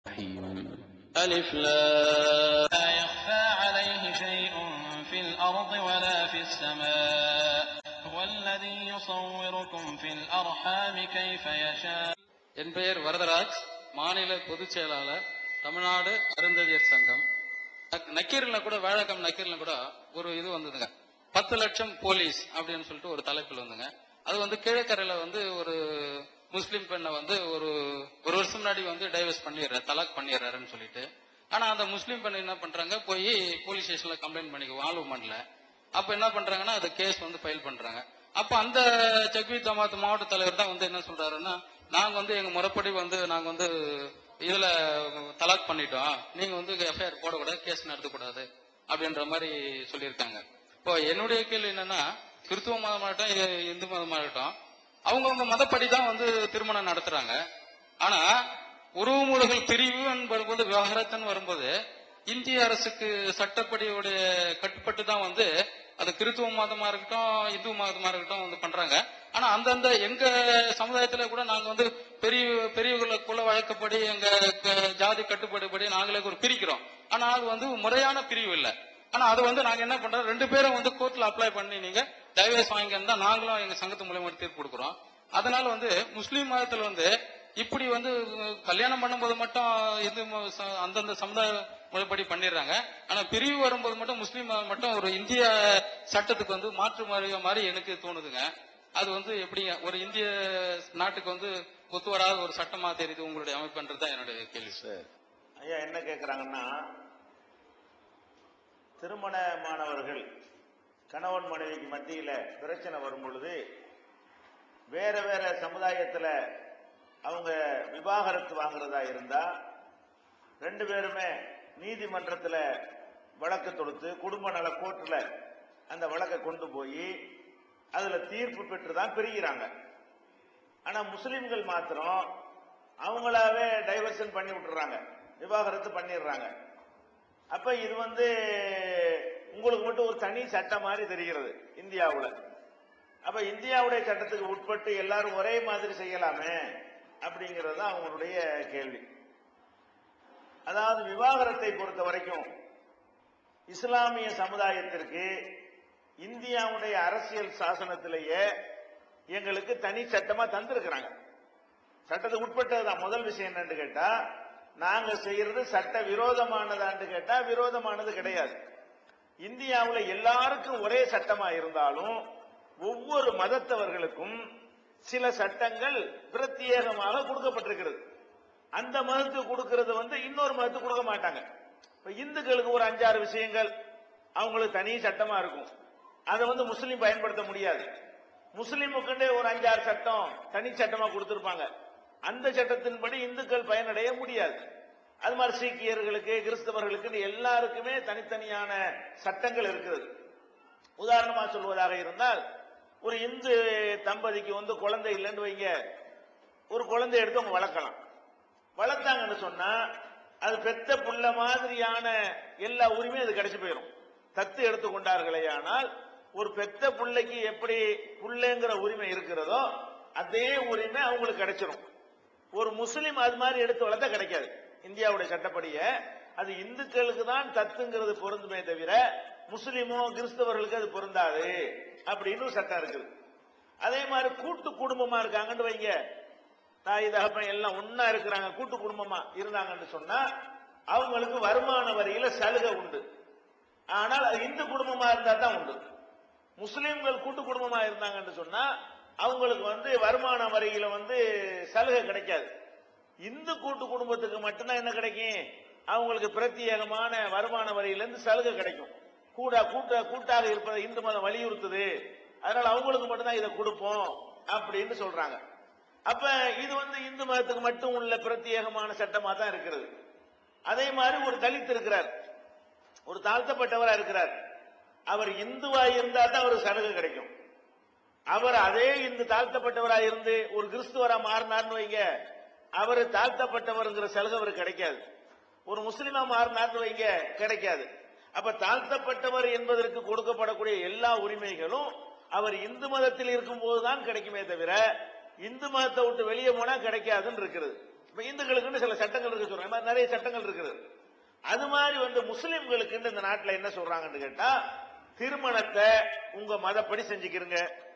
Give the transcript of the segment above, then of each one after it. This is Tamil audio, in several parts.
الرحيم ألف لا لا يخفى عليه شيء في الأرض ولا في السماء هو الذي يصوركم في الأرحام كيف يشاء என் பெயர் வரதராஜ் மாநில பொதுச் செயலாளர் தமிழ்நாடு அருந்ததியர் சங்கம் நக்- நக்கீரன்ல கூட வேழக்கம் நக்கீரன்ல கூட ஒரு இது வந்ததுங்க பத்து லட்சம் போலீஸ் அப்படின்னு சொல்லிட்டு ஒரு தலைப்பில் வந்துங்க அது வந்து கீழக்கரையில வந்து ஒரு முஸ்லீம் பெண்ணை வந்து ஒரு ஒரு வருஷம் முன்னாடி வந்து டைவர்ஸ் பண்ணிடுறாரு தலாக் பண்ணிடுறாருன்னு சொல்லிட்டு. ஆனா அந்த முஸ்லீம் பெண் என்ன பண்றாங்க? போய் போலீஸ் ஸ்டேஷன்ல கம்ப்ளைண்ட் பண்ணி வாழ்வு பண்ணல அப்ப என்ன பண்றாங்கன்னா அது கேஸ் வந்து ஃபைல் பண்றாங்க. அப்ப அந்த சக்வி ஜமாத் மாவட்ட தலைவர் தான் வந்து என்ன சொல்றாருன்னா நாங்க வந்து எங்க முறைப்படி வந்து நாங்க வந்து இதுல தலாக் பண்ணிட்டோம். நீங்க வந்து எஃப்ஐஆர் போடக்கூடாது கேஸ் நடத்தக்கூடாது அப்படின்ற மாதிரி சொல்லியிருக்காங்க. இப்போ என்னுடைய கேள்வி என்னன்னா கிறிஸ்துவ மதமாகட்டும் இந்து மதமாகட்டும் அவங்கவுங்க மதப்படி தான் வந்து திருமணம் நடத்துறாங்க. ஆனா உறவுமுறைகள் பிரிவு வரும்போது விவகாரத்துன்னு வரும்போது இந்திய அரசுக்கு சட்டப்படியுடைய கட்டுப்பட்டு தான் வந்து அது கிறித்துவ மதமா இருக்கட்டும் இந்து மதமா இருக்கட்டும் வந்து பண்றாங்க. ஆனா அந்தந்த எங்க சமுதாயத்துல கூட நாங்க வந்து பெரிய பெரியவர்களுக்குள்ள வழக்கப்படி எங்க க- ஜாதி கட்டுப்பாடுபடி நாங்களே ஒரு பிரிக்கிறோம். ஆனா அது வந்து முறையான பிரிவு இல்லை. ஆனா அது வந்து நாங்க என்ன பண்றோம்? ரெண்டு பேரும் வந்து கோர்ட்ல அப்ளை பண்ணி நீங்க டைவர்ஸ் வாங்கியிருந்தா நாங்களும் எங்க சங்கத்து மூலியமா தீர்ப்பு கொடுக்குறோம். அதனால வந்து முஸ்லீம் மதத்துல வந்து இப்படி வந்து கல்யாணம் பண்ணும்போது மட்டும் இந்து அந்தந்த சமுதாய முறைப்படி பண்ணிடுறாங்க. ஆனா பிரிவு வரும்போது மட்டும் முஸ்லீம் மதம் மட்டும் ஒரு இந்திய சட்டத்துக்கு வந்து மாற்று மாறிய மாதிரி எனக்கு தோணுதுங்க. அது வந்து எப்படிங்க? ஒரு இந்திய நாட்டுக்கு வந்து ஒத்து வராத ஒரு சட்டமா தெரியுது உங்களுடைய அமைப்புன்றது தான் என்னுடைய கேள்வி. சார் ஐயா என்ன கேட்குறாங்கன்னா திருமணமானவர்கள் கணவன் மனைவிக்கு மத்தியில் பிரச்சனை வரும் பொழுது வேற வேற சமுதாயத்தில் அவங்க விவாகரத்து வாங்குறதா இருந்தா ரெண்டு பேருமே நீதிமன்றத்தில் வழக்கு தொடுத்து குடும்ப நல கோர்ட்டில் அந்த வழக்கை கொண்டு போய் அதில் தீர்ப்பு பெற்று தான் பிரிகிறாங்க. ஆனால் முஸ்லீம்கள் மாத்திரம் அவங்களாவே டைவர்ஷன் பண்ணி விட்டுறாங்க விவாகரத்து பண்ணிடுறாங்க. அப்ப இது வந்து உங்களுக்கு மட்டும் ஒரு தனி சட்டம் மாதிரி தெரிகிறது இந்தியாவுல. அப்ப இந்தியாவுடைய சட்டத்துக்கு உட்பட்டு எல்லாரும் ஒரே மாதிரி செய்யலாமே அப்படிங்கிறது தான் அவங்களுடைய கேள்வி. அதாவது விவாகரத்தை பொறுத்த வரைக்கும் இஸ்லாமிய சமுதாயத்திற்கு இந்தியாவுடைய அரசியல் சாசனத்திலேயே எங்களுக்கு தனி சட்டமா தந்திருக்கிறாங்க. சட்டத்துக்கு உட்பட்டதுதான். முதல் விஷயம் என்னன்னு கேட்டா நாங்க செய்யறது சட்ட விரோதமானதான்னு கேட்டா விரோதமானது கிடையாது. இந்தியாவில் எல்லாருக்கும் ஒரே சட்டமா இருந்தாலும் ஒவ்வொரு மதத்தவர்களுக்கும் சில சட்டங்கள் பிரத்யேகமாக கொடுக்கப்பட்டிருக்கிறது. அந்த மதத்துக்கு கொடுக்கறது வந்து இன்னொரு மதத்துக்கு கொடுக்க மாட்டாங்க. இப்ப இந்துக்களுக்கு ஒரு அஞ்சாறு விஷயங்கள் அவங்களுக்கு தனி சட்டமா இருக்கும். அதை வந்து முஸ்லீம் பயன்படுத்த முடியாது. முஸ்லீமுக்குண்டே ஒரு அஞ்சாறு சட்டம் தனி சட்டமா கொடுத்திருப்பாங்க. அந்த சட்டத்தின்படி இந்துக்கள் பயனடைய முடியாது. அது மாதிரி சீக்கியர்களுக்கு கிறிஸ்தவர்களுக்கு எல்லாருக்குமே தனித்தனியான சட்டங்கள் இருக்குது. உதாரணமா சொல்வதாக இருந்தால் ஒரு இந்து தம்பதிக்கு வந்து குழந்தை இல்லைன்னு வைங்க. ஒரு குழந்தை எடுத்து அவங்க வளர்க்கலாம். வளர்த்தாங்கன்னு சொன்னா அது பெத்த புள்ள மாதிரியான எல்லா உரிமையும் அது கிடைச்சி போயிடும் தத்து எடுத்துக்கொண்டார்களே ஆனால் ஒரு பெத்த பிள்ளைக்கு எப்படி புள்ளைங்கிற உரிமை இருக்கிறதோ அதே உரிமை அவங்களுக்கு கிடைச்சிடும் ஒரு முஸ்லீம் அது மாதிரி எடுத்து வளர்த்தா கிடைக்காது. இந்தியாவுடைய சட்டப்படிய. அது இந்துக்களுக்கு தான் தத்துங்கிறது பொருந்துமே தவிர முஸ்லீமோ கிறிஸ்தவர்களுக்கு அது பொருந்தாது அப்படின்னு ஒரு சட்டம் இருக்குது. அதே மாதிரி கூட்டு குடும்பமா இருக்காங்கன்னு வைங்க. தாய் தகப்பன் எல்லாம் ஒன்னா இருக்கிறாங்க கூட்டு குடும்பமா இருந்தாங்கன்னு சொன்னா அவங்களுக்கு வருமான வரியில சலுகை உண்டு. ஆனால் அது இந்து குடும்பமா இருந்தா தான் உண்டு. முஸ்லீம்கள் கூட்டு குடும்பமா இருந்தாங்கன்னு சொன்னா அவங்களுக்கு வந்து வருமான வரியில வந்து சலுகை கிடைக்காது. இந்து கூட்டு குடும்பத்துக்கு மட்டும்தான் என்ன கிடைக்கும்? அவங்களுக்கு பிரத்யேகமான வருமான வரியிலிருந்து சலுகை கிடைக்கும். கூட கூட்ட கூட்டாக இருப்பதை இந்து மதம் வலியுறுத்துது. அதனால அவங்களுக்கு மட்டும்தான் இதை கொடுப்போம் அப்படின்னு சொல்றாங்க. அப்ப இது வந்து இந்து மதத்துக்கு மட்டும் உள்ள பிரத்யேகமான சட்டமா தான் இருக்கிறது. அதே மாதிரி ஒரு தலித் இருக்கிறார். ஒரு தாழ்த்தப்பட்டவரா இருக்கிறார். அவர் இந்துவா இருந்தா தான் அவருக்கு சலுகை கிடைக்கும். அவர் அதே இந்து தாழ்த்தப்பட்டவராக இருந்து ஒரு கிறிஸ்துவரா மாறினார்னு வைங்க. அவர் தாழ்த்தப்பட்டவருங்கிற சலுகை அவருக்கு கிடைக்காது. ஒரு முஸ்லீமா மாறினார்னு வைங்க கிடைக்காது. அப்ப தாழ்த்தப்பட்டவர் என்பதற்கு கொடுக்கப்படக்கூடிய எல்லா உரிமைகளும் அவர் இந்து மதத்தில் இருக்கும் போதுதான் கிடைக்குமே தவிர இந்து மதத்தை விட்டு வெளியே போனா கிடைக்காதுன்னு இருக்கிறது. இப்ப இந்துக்களுக்குன்னு சில சட்டங்கள் இருக்கு சொல்றாங்க. நிறைய சட்டங்கள் இருக்குது. அது மாதிரி வந்து முஸ்லிம்களுக்கு இந்த நாட்டில் என்ன சொல்றாங்கன்னு கேட்டா திருமணத்தை உங்க மதப்படி செஞ்சுக்கிறீங்க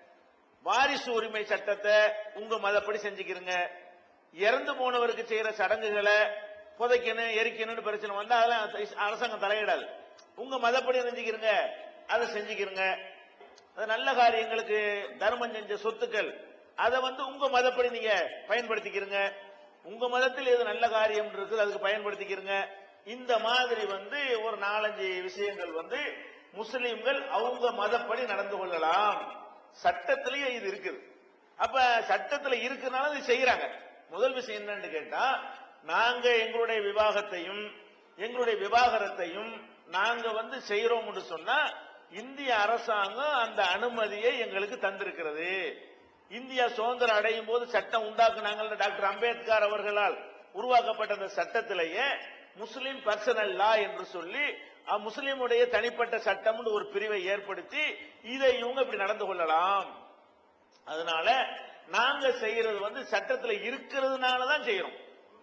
வாரிசு உரிமை சட்டத்தை உங்க மதப்படி செஞ்சுக்கிறீங்க. இறந்து போனவருக்கு செய்யற சடங்குகளை புதைக்கணும் எரிக்கணும்னு பிரச்சனை வந்தா அதெல்லாம் அரசாங்கம் தலையிடாது. உங்க மதப்படி செஞ்சுக்கிறீங்க அதை செஞ்சுக்கிறீங்க. அது நல்ல காரியங்களுக்கு தர்மம் செஞ்ச சொத்துக்கள் அதை வந்து உங்க மதப்படி நீங்க பயன்படுத்திக்கிறீங்க. உங்க மதத்தில் எது நல்ல காரியம் இருக்குது அதுக்கு பயன்படுத்திக்கிறீங்க. இந்த மாதிரி வந்து ஒரு நாலஞ்சு விஷயங்கள் வந்து முஸ்லிம்கள் அவங்க மதப்படி நடந்து கொள்ளலாம். சட்டத்திலேயே இது இருக்குது. அப்ப சட்டத்துல இருக்கிறனால இது செய்யறாங்க முதல் விஷயம் என்னன்னு கேட்டா நாங்க எங்களுடைய விவாகத்தையும் எங்களுடைய விவாகரத்தையும் நாங்க வந்து செய்யறோம் சொன்னா இந்திய அரசாங்கம் அந்த அனுமதியை எங்களுக்கு தந்திருக்கிறது. இந்தியா சுதந்திரம் அடையும் போது சட்டம் உண்டாக்குனாங்கல்ல டாக்டர் அம்பேத்கர் அவர்களால். உருவாக்கப்பட்ட அந்த சட்டத்திலேயே முஸ்லிம் பர்சனல் லா என்று சொல்லி முஸ்லீமுடைய முஸ்லிமுடைய தனிப்பட்ட சட்டம்னு ஒரு பிரிவை ஏற்படுத்தி இதை இவங்க இப்படி நடந்து கொள்ளலாம். அதனால நாங்க செய்யறது வந்து சட்டத்துல இருக்கிறதுனால தான் செய்யறோம்.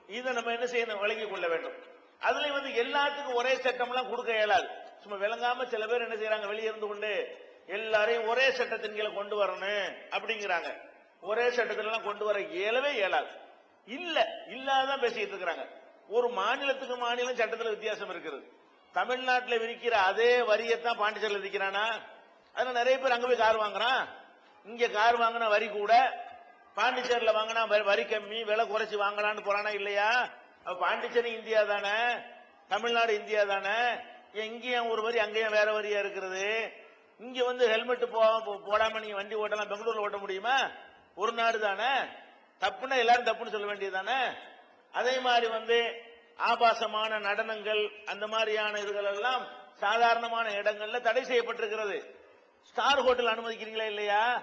இதை நம்ம என்ன செய்யணும்? விளங்கிக் கொள்ள வேண்டும். அதுல வந்து எல்லாத்துக்கும் ஒரே சட்டம்லாம் கொடுக்க இயலாது. சும்மா விளங்காம சில பேர் என்ன செய்யறாங்க? வெளியே இருந்து கொண்டு எல்லாரையும் ஒரே சட்டத்தின் கீழே கொண்டு வரணும் அப்படிங்கிறாங்க. ஒரே சட்டத்துல எல்லாம் கொண்டு வர இயலவே இயலாது. இல்ல இல்லாதான் பேசிட்டு இருக்கிறாங்க. ஒரு மாநிலத்துக்கு மாநிலம் சட்டத்தில் வித்தியாசம் இருக்குது. தமிழ்நாட்டில் விரிக்கிற அதே வரியத்தான் பாண்டிச்சேரியில் விதிக்கிறானா அதனால நிறைய பேர் அங்கே போய் கார் வாங்குறான். இங்கே கார் வாங்கினா வரி கூட பாண்டிச்சேரியில் வாங்கினா வரி- வரி கம்மி விலை குறைச்சி வாங்கலாம்னு போறானா இல்லையா? பாண்டிச்சேரி இந்தியா தானே? தமிழ்நாடு இந்தியா தானே? இங்கேயும் ஒரு வரி அங்கேயும் வேற வரியா இருக்கிறது இங்க வந்து ஹெல்மெட் போடாம நீங்க வண்டி ஓட்டலாம் பெங்களூர்ல ஓட்ட முடியுமா? ஒரு நாடு தானே? தப்புன்னா எல்லாரும் தப்புன்னு சொல்ல வேண்டியது தானே? அதே மாதிரி வந்து ஆபாசமான நடனங்கள் அந்த மாதிரியான இதுகள் எல்லாம் சாதாரணமான இடங்கள்ல தடை செய்யப்பட்டிருக்கிறது. ஸ்டார் ஹோட்டல் அனுமதிக்கிறீங்களா இல்லையா?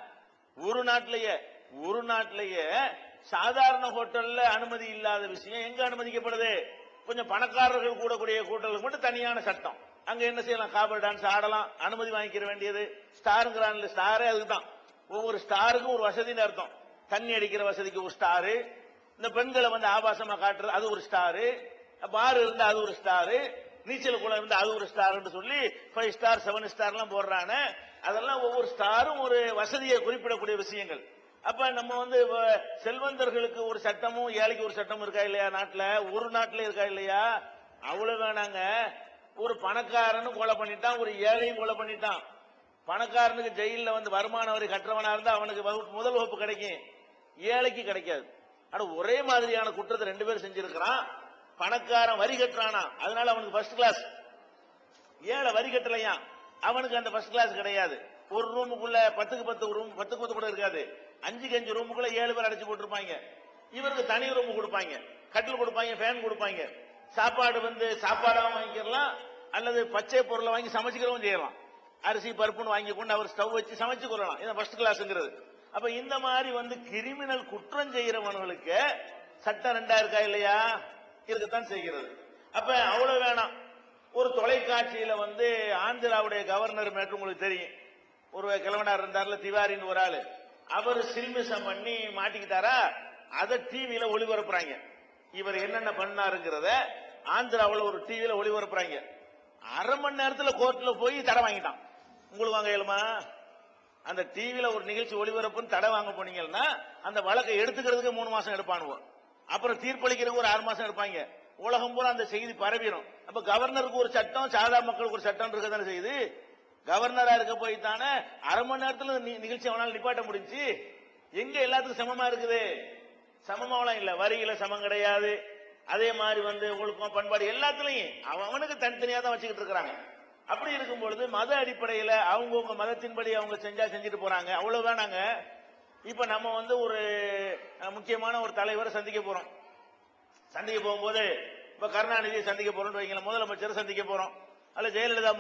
ஒரு நாட்டிலேயே ஒரு நாட்டிலேயே சாதாரண ஹோட்டல்ல அனுமதி இல்லாத விஷயம் எங்க அனுமதிக்கப்படுது? கொஞ்சம் பணக்காரர்கள் கூடக்கூடிய ஹோட்டலுக்கு மட்டும் தனியான சட்டம். அங்க என்ன செய்யலாம்? காபர் டான்ஸ் ஆடலாம் அனுமதி வாங்கிக்கிற வேண்டியது. ஸ்டாருங்கிறான்ல ஸ்டாரே அதுதான். ஒவ்வொரு ஸ்டாருக்கும் ஒரு வசதின்னு அர்த்தம். தண்ணி அடிக்கிற வசதிக்கு ஒரு ஸ்டாரு இந்த பெண்களை வந்து ஆபாசமா காட்டுறது அது ஒரு ஸ்டாரு பார் இருந்தா அது ஒரு ஸ்டாரு நீச்சல் குளம் இருந்தா அது ஒரு ஸ்டார்னு சொல்லி ஃபைவ் ஸ்டார் செவன் ஸ்டார்லாம் போடுறாங்க அதெல்லாம் ஒவ்வொரு ஸ்டாரும் ஒரு வசதியை குறிப்பிடக்கூடிய விஷயங்கள். அப்ப நம்ம வந்து செல்வந்தர்களுக்கு ஒரு சட்டமும் ஏழைக்கு ஒரு சட்டமும் இருக்கா இல்லையா நாட்டுல? ஒரு நாட்டுல இருக்கா இல்லையா? அவ்வளவு வேணாங்க. ஒரு பணக்காரனும் கொலை பண்ணிட்டான் ஒரு ஏழையும் கொலை பண்ணிட்டான். பணக்காரனுக்கு ஜெயில வந்து வருமான வரி கட்டுறவனா இருந்தா அவனுக்கு முதல் வகுப்பு கிடைக்கும். ஏழைக்கு கிடைக்காது. ஆனா ஒரே மாதிரியான குற்றத்தை ரெண்டு பேரும் செஞ்சிருக்கிறான். பணக்காரன் வரி கட்டுறானா? அதனால அவனுக்கு ஃபர்ஸ்ட் கிளாஸ் ஏழை வரி கட்டலையா? அவனுக்கு அந்த ஃபர்ஸ்ட் கிளாஸ் கிடையாது. ஒரு ரூமுக்குள்ள பத்துக்கு பத்து ரூம் பத்துக்கு பத்து கூட இருக்காது. அஞ்சுக்கு அஞ்சு ரூமுக்குள்ள ஏழு பேர் அடைச்சு போட்டிருப்பாங்க. இவருக்கு தனி ரூம் கொடுப்பாங்க. கட்டில் கொடுப்பாங்க ஃபேன் கொடுப்பாங்க. சாப்பாடு வந்து சாப்பாடாக வாங்கிக்கலாம் அல்லது பச்சை பொருளை வாங்கி சமைச்சுக்கிறவும் செய்யலாம். அரிசி பருப்புன்னு வாங்கி கொண்டு அவர் ஸ்டவ் வச்சு சமைச்சு கொள்ளலாம். இதான் ஃபர்ஸ்ட் கிளாஸ்ங்கிறது அப்ப இந்த மாதிரி வந்து கிரிமினல் குற்றம் செய்யறவனுக்கு சட்டம் ரெண்டா இருக்கா இல்லையா? இருக்கத்தான் செய்கிறது. அப்ப அவ்வளவு வேணாம். ஒரு தொலைக்காட்சியில வந்து ஆந்திராவுடைய கவர்னர் மேற்று உங்களுக்கு தெரியும். ஒரு கிழவனார் இருந்தார்ல திவாரின்னு ஒரு ஆளு. அவர் சில்மிசம் பண்ணி மாட்டிக்கிட்டாரா? அதை டிவியில ஒளிபரப்புறாங்க. இவர் என்னென்ன பண்ணாருங்கிறத ஆந்திராவில் ஒரு டிவியில ஒளிபரப்புறாங்க. அரை மணி நேரத்தில் கோர்ட்ல போய் தடை வாங்கிட்டான். உங்களுக்கு வாங்க இயலுமா? அந்த டிவியில ஒரு நிகழ்ச்சி ஒளிபரப்புன்னு தடை வாங்க போனீங்கன்னா அந்த வழக்கை எடுத்துக்கிறதுக்கு மூணு மாசம் எடுப்பானுவோம் அப்புறம் தீர்ப்பளிக்கிறதுக்கு ஒரு ஆறு மாசம் எடுப்பாங்க. உலகம் பூரா அந்த செய்தி பரவிடும் அப்ப கவர்னருக்கு ஒரு சட்டம் சாதா மக்களுக்கு ஒரு சட்டம் இருக்க தானே செய்யுது? கவர்னரா இருக்க போய் தானே அரை மணி நேரத்துல நிகழ்ச்சி அவனால நிப்பாட்ட முடிஞ்சு எங்க எல்லாத்துக்கும் சமமா இருக்குது? சமமாவெல்லாம் இல்ல. வரியில சமம் கிடையாது. அதே மாதிரி வந்து ஒழுக்கம் பண்பாடு எல்லாத்துலயும் அவன் அவனுக்கு தனித்தனியா தான் வச்சுக்கிட்டு இருக்கிறாங்க. அப்படி இருக்கும் பொழுது மத அடிப்படையில அவங்கவுங்க மதத்தின்படி அவங்க செஞ்சா செஞ்சுட்டு போறாங்க. அவ்வளவுதான் நாங்க. இப்ப நம்ம வந்து ஒரு முக்கியமான ஒரு தலைவரை சந்திக்க போறோம். சந்திக்க போகும்போது இப்ப கருணாநிதியை சந்திக்க போறோம்னு வைங்களேன் முதலமைச்சரை சந்திக்க போறோம். அல்ல ஜெயலலிதா